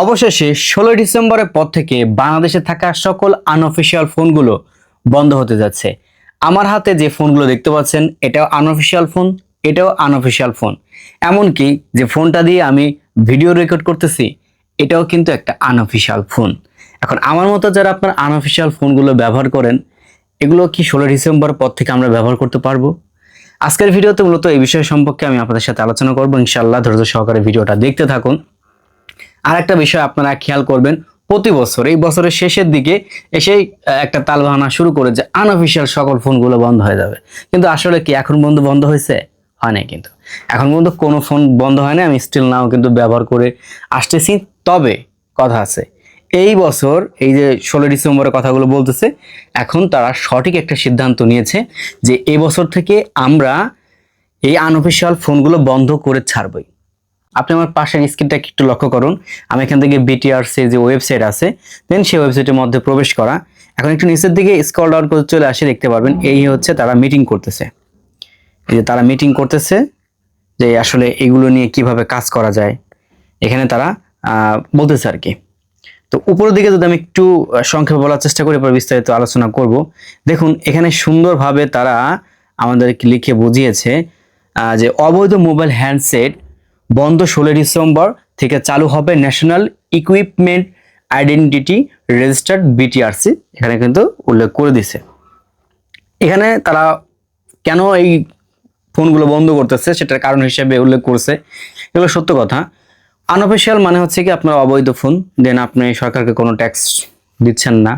অবশেষে ষোলোই ডিসেম্বরের পর থেকে বাংলাদেশে থাকা সকল আনঅফিসিয়াল ফোনগুলো বন্ধ হতে যাচ্ছে। আমার হাতে যে ফোনগুলো দেখতে পাচ্ছেন, এটাও আনঅফিসিয়াল ফোন এটাও আনঅফিসিয়াল ফোন এমনকি যে ফোনটা দিয়ে আমি ভিডিও রেকর্ড করতেছি, এটাও কিন্তু একটা আনঅফিসিয়াল ফোন এখন আমার মতো যারা আপনার আনঅফিসিয়াল ফোনগুলো ব্যবহার করেন, এগুলো কি ষোলো ডিসেম্বর পর থেকে আমরা ব্যবহার করতে পারব? আজকের ভিডিওতে মূলত এই বিষয় সম্পর্কে আমি আপনাদের সাথে আলোচনা করব। ইনশাল্লাহ ধৈর্য সহকারে ভিডিওটা দেখতে থাকুন। আর একটা বিষয় আপনারা খেয়াল করবেন, প্রতি বছর, এই বছরের শেষের দিকে এসেই একটা তালবাহানা শুরু করে যে আনঅফিসিয়াল সকল ফোনগুলো বন্ধ হয়ে যাবে। কিন্তু আসলে কি এখন পর্যন্ত বন্ধ হয়েছে? হয় নাই কিন্তু। এখন পর্যন্ত কোনো ফোন বন্ধ হয় না আমি স্টিল নাও কিন্তু ব্যবহার করে আসতেছি। তবে কথা আছে, এই বছর, এই যে ষোলো ডিসেম্বরের কথাগুলো বলতেছে, এখন তারা সঠিক একটা সিদ্ধান্ত নিয়েছে যে এবছর থেকে আমরা এই আনঅফিসিয়াল ফোনগুলো বন্ধ করে ছাড়বই। আপনি আমার পাশের স্ক্রিনটা একটু লক্ষ্য করুন। আমি এখান থেকে বিটিআরসি যে ওয়েবসাইট আছে দেন সেই ওয়েবসাইটের মধ্যে প্রবেশ করা। এখন একটু নিচের দিকে স্ক্রল ডাউন করে চলে আসে, দেখতে পারবেন এই হচ্ছে তারা মিটিং করতেছে। এই যে তারা মিটিং করতেছে, যে আসলে এগুলো নিয়ে কীভাবে কাজ করা যায়। এখানে তারা বলতেছে আর কি। তো উপরের দিকে যদি আমি একটু সংক্ষেপে বলার চেষ্টা করি পরে বিস্তারিত আলোচনা করব। দেখুন, এখানে সুন্দরভাবে তারা আমাদেরকে লিখে বুঝিয়েছে যে অবৈধ মোবাইল হ্যান্ডসেট বন্ধ ষোলো ডিসেম্বর থেকে চালু হবে national equipment identity registered BTRC. এখানে কিন্তু উল্লেখ করে দিছে। এখানে তারা কেন এই ফোনগুলো বন্ধ করতেছে সেটার কারণ হিসেবে উল্লেখ করছে। এগুলো সত্য কথা। আনঅফিসিয়াল মানে হচ্ছে কি আপনার অবৈধ ফোন দেন আপনি সরকারকে কোনো ট্যাক্স দিচ্ছেন না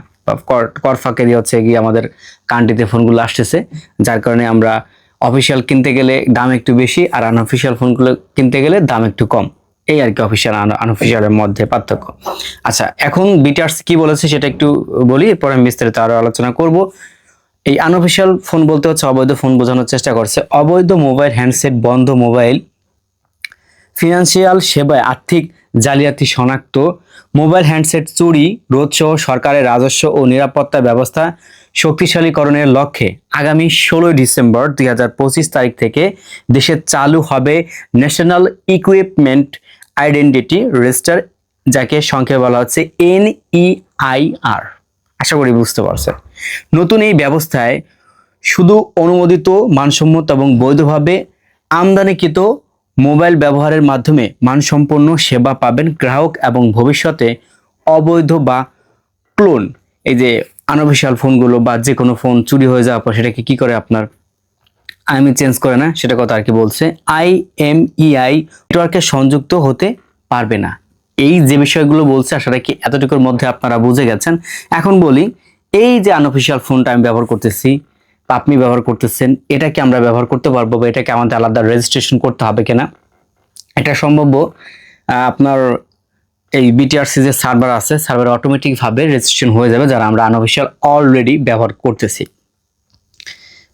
কর ফাঁকে দিয়ে হচ্ছে কি আমাদের কান্ট্রিতে ফোনগুলো আসতেছে, যার কারণে আমরা অফিসিয়াল কিনতে গেলে দাম একটু বেশি আর আনঅফিসিয়াল ফোনগুলো কিনতে গেলে দাম একটু কম। এই আর কি অফিসিয়াল আনঅফিসিয়ালের মধ্যে পার্থক্য। আচ্ছা এখন বিটার্স কি বলেছে সেটা একটু বলি, এরপর আমি বিস্তারিত আরও আলোচনা করব। এই আনঅফিসিয়াল ফোন বলতে হচ্ছে অবৈধ ফোন বোঝানোর চেষ্টা করছে। অবৈধ মোবাইল হ্যান্ডসেট বন্ধ মোবাইল ফিনান্সিয়াল সেবায় আর্থিক জালিয়াতি শনাক্ত, মোবাইল হ্যান্ডসেট চুরি রোধ সহ সরকারের রাজস্ব ও নিরাপত্তা ব্যবস্থা শক্তিশালীকরণের লক্ষ্যে আগামী ষোলোই ডিসেম্বর দুই হাজার পঁচিশ তারিখ থেকে দেশে চালু হবে ন্যাশনাল ইকুইপমেন্ট আইডেন্টিটি রেজিস্টার, যাকে সংক্ষেপে বলা হচ্ছে এনইআইআর। আশা করি বুঝতে পারছেন। নতুন এই ব্যবস্থায় শুধু অনুমোদিত, মানসম্মত এবং বৈধভাবে আমদানিকৃত মোবাইল ব্যবহারের মাধ্যমে মানসম্পন্ন সেবা পাবেন গ্রাহক এবং ভবিষ্যতে অবৈধ বা ক্লোন। এই যে আনঅফিসিয়াল ফোনগুলো বা যে কোনো ফোন চুরি হয়ে যাওয়ার পর সেটাকে কী করে আপনার আইএমই চেঞ্জ করে না, সেটা কথা আর কি বলছে। আই এম ইআই নেটওয়ার্কে সংযুক্ত হতে পারবে না। এই যে বিষয়গুলো বলছে আসলে কি এতটুকুর মধ্যে আপনারা বুঝে গেছেন। এখন বলি, এই যে আনঅফিসিয়াল ফোনটা আমি ব্যবহার করতেছি আপনি ব্যবহার করতেছেন এটা কি আমরা ব্যবহার করতে পারব বা এটাকে আমাদের আলাদা রেজিস্ট্রেশন করতে হবে কিনা? এটা সম্ভব আপনার এই বিটিআরসি যে সার্ভার আছে সার্ভার অটোমেটিকভাবে রেজিস্ট্রেশন হয়ে যাবে, যারা আমরা আনঅফিসিয়াল অলরেডি ব্যবহার করতেছি।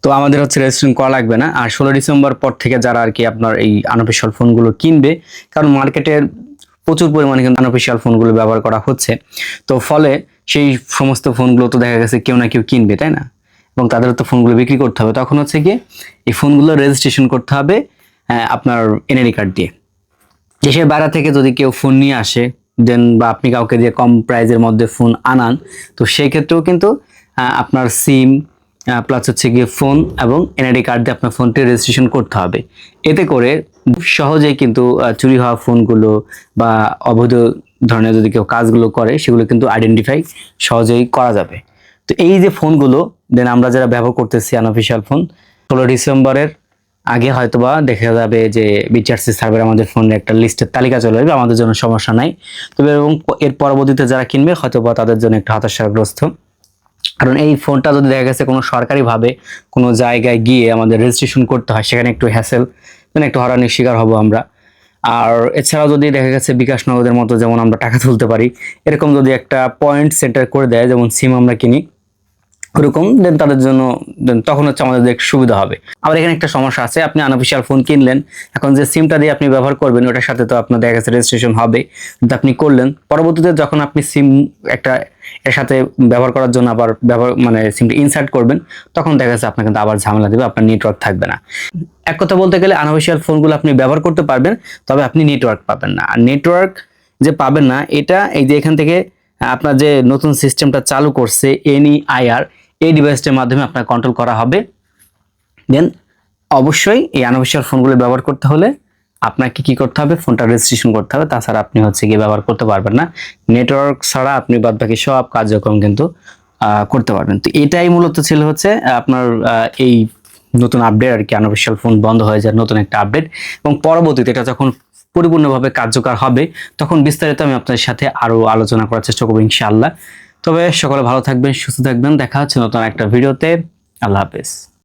তো আমাদের হচ্ছে রেজিস্ট্রেশন করা লাগবে না। আর ষোলো ডিসেম্বর পর থেকে যারা আর কি আপনার এই আনঅফিসিয়াল ফোনগুলো কিনবে, কারণ মার্কেটের প্রচুর পরিমাণে কিন্তু আনঅফিসিয়াল ফোনগুলো ব্যবহার করা হচ্ছে। তো ফলে সেই সমস্ত ফোনগুলো তো দেখা গেছে কেউ না কেউ কিনবে, তাই না? এবং তাদের তো ফোনগুলো বিক্রি করতে হবে। তখন হচ্ছে গিয়ে এই ফোনগুলো রেজিস্ট্রেশন করতে হবে আপনার এনআইডি কার্ড দিয়ে। দেশের বাইরে থেকে যদি কেউ ফোন নিয়ে আসে দেন বা আপনি কাউকে দিয়ে কম প্রাইজের মধ্যে ফোন আনান, তো সেই ক্ষেত্রেও কিন্তু আপনার সিম প্লাস হচ্ছে গিয়ে ফোন এবং এনআইডি কার্ড দিয়ে আপনার ফোনটি রেজিস্ট্রেশন করতে হবে। এতে করে খুব সহজেই কিন্তু চুরি হওয়া ফোনগুলো বা অবৈধ ধরনের যদি কেউ কাজগুলো করে, সেগুলো কিন্তু আইডেন্টিফাই সহজেই করা যাবে। তো এই যে ফোনগুলো দেন আমরা যারা ব্যবহার করতেছি আনঅফিসিয়াল ফোন ষোলো ডিসেম্বরের আগে হয়তোবা দেখা যাবে যে বিটিআরসি সার্ভার আমাদের ফোনের একটা লিস্টের তালিকা চলে আসবে, আমাদের জন্য সমস্যা নাই। তবে এবং এর পরবর্তীতে যারা কিনবে, হয়তোবা তাদের জন্য একটা হতাশাগ্রস্ত। কারণ এই ফোনটা যদি দেখা গেছে কোনো সরকারিভাবে কোনো জায়গায় গিয়ে আমাদের রেজিস্ট্রেশন করতে হয়, সেখানে একটু হ্যাসেল মানে একটু হরানির শিকার হব আমরা। আর এছাড়াও যদি দেখা গেছে বিকাশ নগদের মতো যেমন আমরা টাকা তুলতে পারি, এরকম যদি একটা পয়েন্ট সেন্টার করে দেয়, যেমন সিম আমরা কিনি ওরকম দেন তাদের জন্য দেন তখন হচ্ছে আমাদের সুবিধা হবে। আবার এখানে একটা সমস্যা আছে, আপনি আনঅফিসিয়াল ফোন কিনলেন, এখন যে সিমটা দিয়ে আপনি ব্যবহার করবেন, ওটার সাথে তো আপনার দেখা গেছে রেজিস্ট্রেশন হবে, কিন্তু আপনি করলেন, পরবর্তীতে যখন আপনি সিম একটা, এর সাথে ব্যবহার করার জন্য আবার ব্যবহার মানে সিমটা ইনসার্ট করবেন, তখন দেখা যাচ্ছে আপনার কিন্তু আবার ঝামেলা দেবে, আপনার নেটওয়ার্ক থাকবে না। এক কথা বলতে গেলে আনঅফিসিয়াল ফোনগুলো আপনি ব্যবহার করতে পারবেন, তবে আপনি নেটওয়ার্ক পাবেন না। আর নেটওয়ার্ক যে পাবেন না, এটা এই যে এখান থেকে আপনার যে নতুন সিস্টেমটা চালু করছে এনই আইআর এই ডিভাইসটার মাধ্যমে আপনার কন্ট্রোল করা হবে। দেন অবশ্যই এই আনঅফিসিয়াল ফোনগুলো ব্যবহার করতে হলে আপনাকে কি করতে হবে? ফোনটা রেজিস্ট্রেশন করতে হবে। তাছাড়া আপনি হচ্ছে গিয়ে ব্যবহার করতে পারবেন না। নেটওয়ার্ক ছাড়া আপনি বাদ বাকি সব কার্যক্রম কিন্তু করতে পারবেন। তো এটাই মূলত ছিল হচ্ছে আপনার এই নতুন আপডেট আর কি আনঅফিসিয়াল ফোন বন্ধ হয়ে যায় নতুন একটা আপডেট এবং পরবর্তীতে এটা যখন পরিপূর্ণভাবে কার্যকর হবে, তখন বিস্তারিত আমি আপনাদের সাথে আরও আলোচনা করার চেষ্টা করব ইনশাআল্লাহ। তবে সকলে ভালো থাকবেন সুস্থ থাকবেন। দেখা হচ্ছে নতুন একটা ভিডিওতে। আল্লাহ হাফেজ।